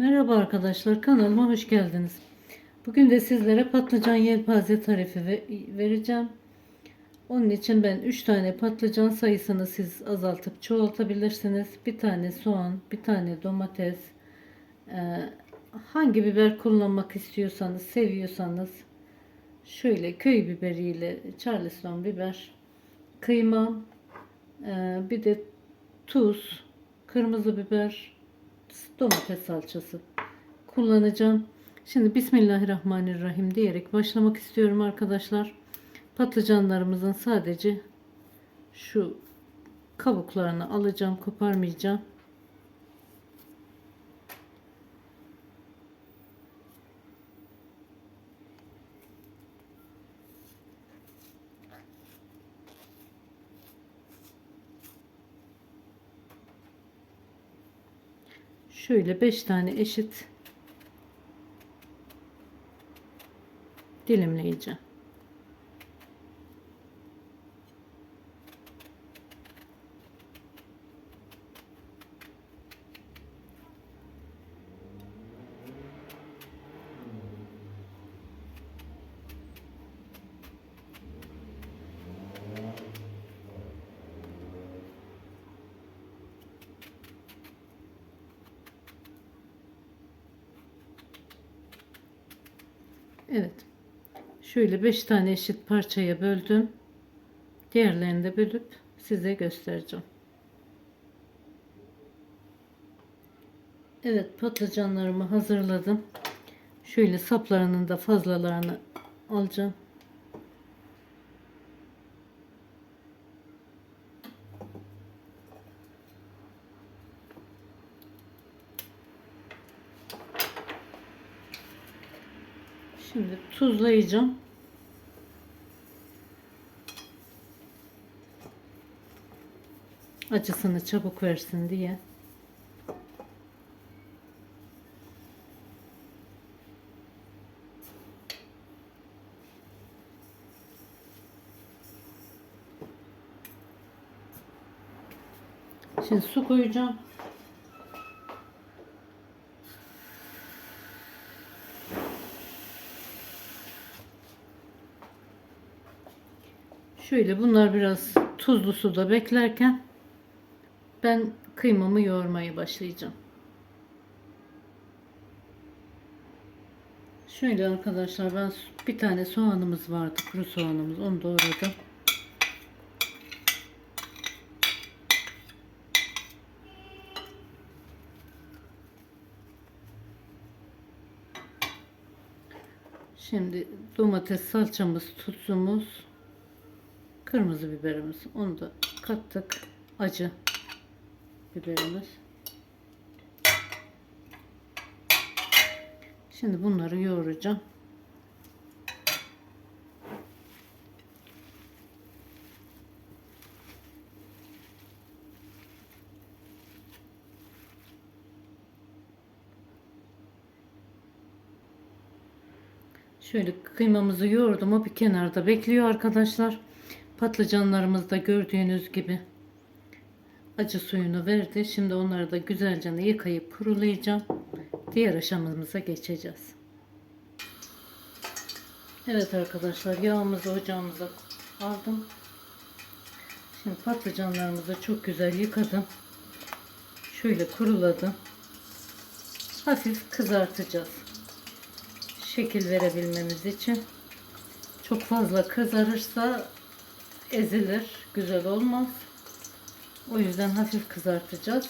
Merhaba arkadaşlar kanalıma hoş geldiniz. Bugün de sizlere patlıcan yelpaze tarifi ve- vereceğim. Onun için ben 3 tane patlıcan sayısını siz azaltıp çoğaltabilirsiniz. Bir tane soğan, bir tane domates, eee, hangi biber kullanmak istiyorsanız, seviyorsanız şöyle köy biberiyle charleston biber, kıyma, eee, bir de tuz, kırmızı biber, domates salçası kullanacağım. Şimdi Bismillahirrahmanirrahim diyerek başlamak istiyorum arkadaşlar. Patlıcanlarımızın sadece şu kabuklarını alacağım, koparmayacağım. Şöyle 5 tane eşit dilimleyeceğim. Evet. Şöyle 5 tane eşit parçaya böldüm. Diğerlerini de bölüp size göstereceğim. Evet patlıcanlarımı hazırladım. Şöyle saplarının da fazlalarını alacağım. Şimdi tuzlayacağım. Acısını çabuk versin diye. Şimdi su koyacağım. Şöyle bunlar biraz tuzlu suda beklerken ben kıymamı yoğurmaya başlayacağım. Şöyle arkadaşlar ben bir tane soğanımız vardı kuru soğanımız onu doğradım. Şimdi domates salçamız, tuzumuz, kırmızı biberimiz. Onu da kattık. Acı biberimiz. Şimdi bunları yoğuracağım. Şöyle kıymamızı yoğurdum. O bir kenarda bekliyor arkadaşlar. Patlıcanlarımız da gördüğünüz gibi acı suyunu verdi. Şimdi onları da güzelce yıkayıp kurulayacağım. Diğer aşamamıza geçeceğiz. Evet arkadaşlar yağımızı ocağımıza aldım. Şimdi patlıcanlarımızı çok güzel yıkadım. Şöyle kuruladım. Hafif kızartacağız şekil verebilmemiz için. Çok fazla kızarırsa ezilir, güzel olmaz. O yüzden hafif kızartacağız.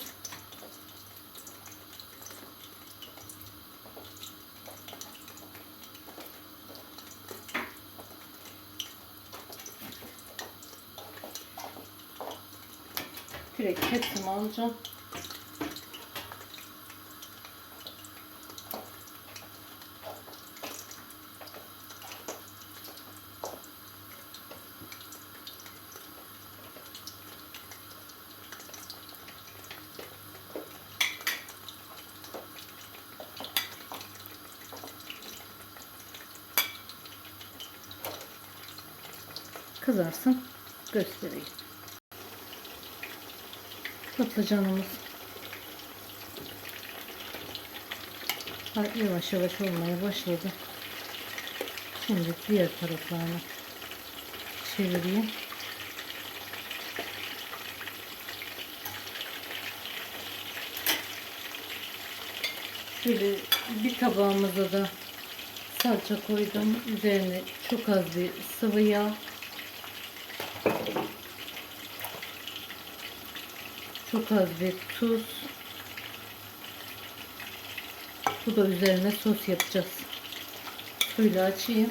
Direkt tepsime alacağım. Kızarsın göstereyim. Patlıcanımız yavaş yavaş olmaya başladı. Şimdi diğer taraflarını çevireyim. Şöyle bir tabağımıza da salça koydum. Üzerine çok az bir sıvı yağ. Çok az bir tuz. Bu da üzerine sos yapacağız. Suyla açayım.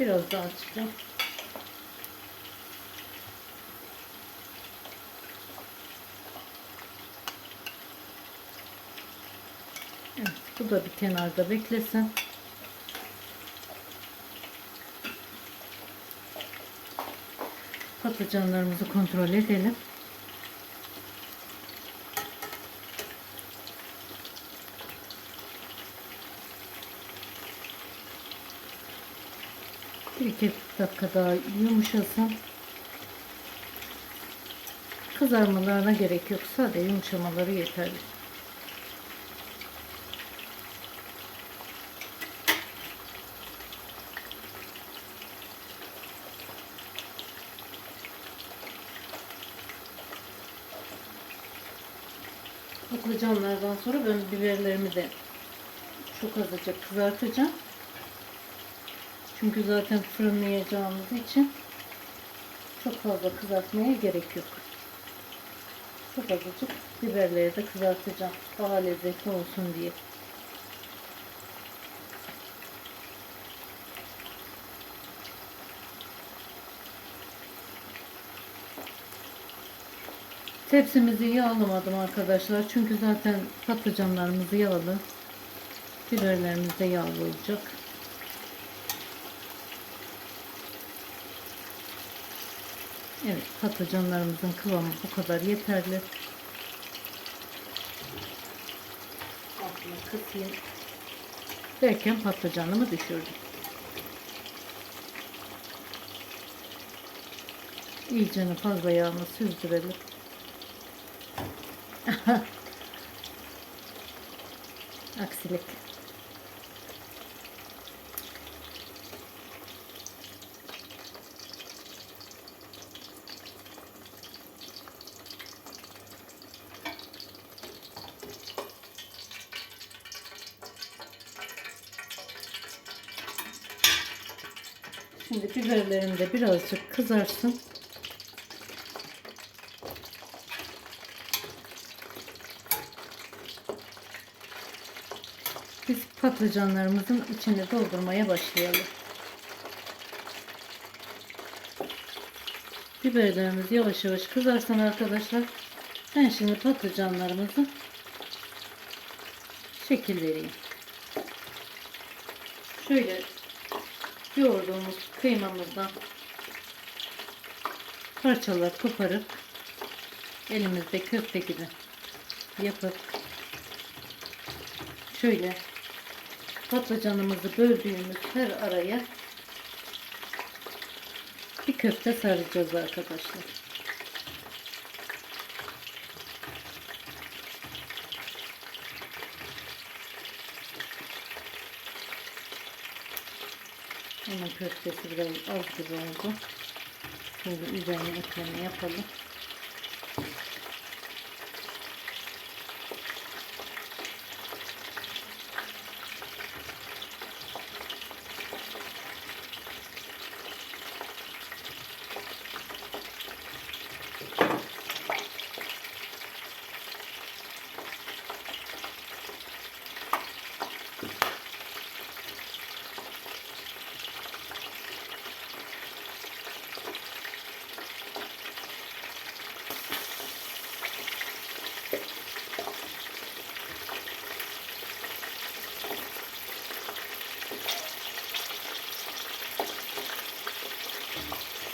Biraz daha açacağım. Evet, bu da bir kenarda beklesin. Patlıcanlarımızı kontrol edelim. Bir iki dakika daha yumuşasın. Kızarmalarına gerek yok. Sadece yumuşamaları yeterli. Patlıcanlardan sonra ben biberlerimi de çok azıcık kızartacağım. Çünkü zaten fırınlayacağımız için çok fazla kızartmaya gerek yok. Çok azıcık biberleri de kızartacağım. Daha lezzetli olsun diye. Tepsimizi yağlamadım arkadaşlar. Çünkü zaten patlıcanlarımız yağlı. Biberlerimiz de yağlı olacak. Evet patlıcanlarımızın kıvamı bu kadar yeterli. Altına kısayım. Derken patlıcanımı düşürdüm. İyicene fazla yağını süzdürelim. Aksilik. Şimdi biberlerim de birazcık kızarsın. Biz patlıcanlarımızın içini doldurmaya başlayalım. Biberlerimiz yavaş yavaş kızarsın arkadaşlar. Ben şimdi patlıcanlarımızı şekil vereyim. Şöyle yoğurduğumuz kıymamızdan parçalar koparıp elimizde köfte gibi yapıp şöyle patlıcanımızı böldüğümüz her araya bir köfte saracağız arkadaşlar. Onun köftesi biraz az gibi oldu. Şimdi üzerine ekleme yapalım.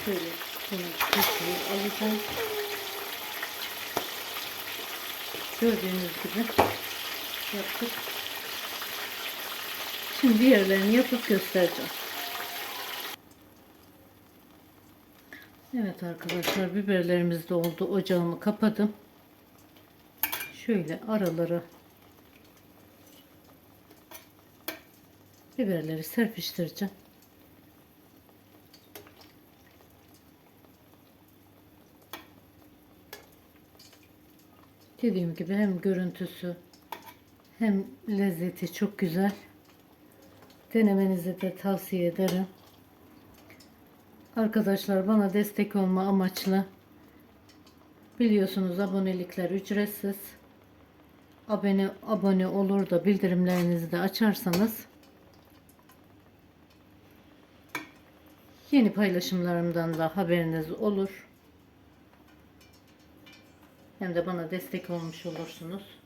Şöyle bunu kesmeyi alacağım. Gördüğünüz gibi yaptık. Şimdi diğerlerini yapıp göstereceğim. Evet arkadaşlar biberlerimiz de oldu. Ocağımı kapadım. Şöyle aralara biberleri serpiştireceğim. Dediğim gibi hem görüntüsü hem lezzeti çok güzel. Denemenizi de tavsiye ederim. Arkadaşlar bana destek olma amaçlı biliyorsunuz abonelikler ücretsiz. Abone abone olur da bildirimlerinizi de açarsanız yeni paylaşımlarımdan da haberiniz olur. Hem de bana destek olmuş olursunuz.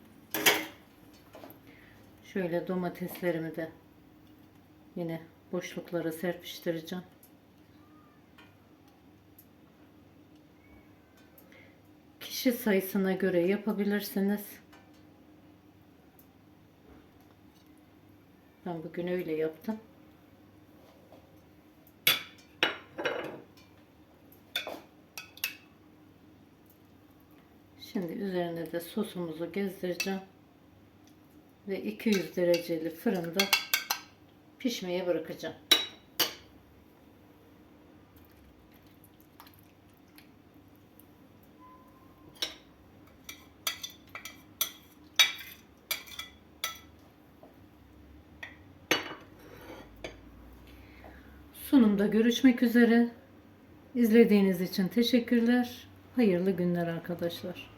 Şöyle domateslerimi de yine boşluklara serpiştireceğim. Kişi sayısına göre yapabilirsiniz. Ben bugün öyle yaptım. Şimdi de sosumuzu gezdireceğim. Ve 200 dereceli fırında pişmeye bırakacağım. Sunumda görüşmek üzere. İzlediğiniz için teşekkürler. Hayırlı günler arkadaşlar.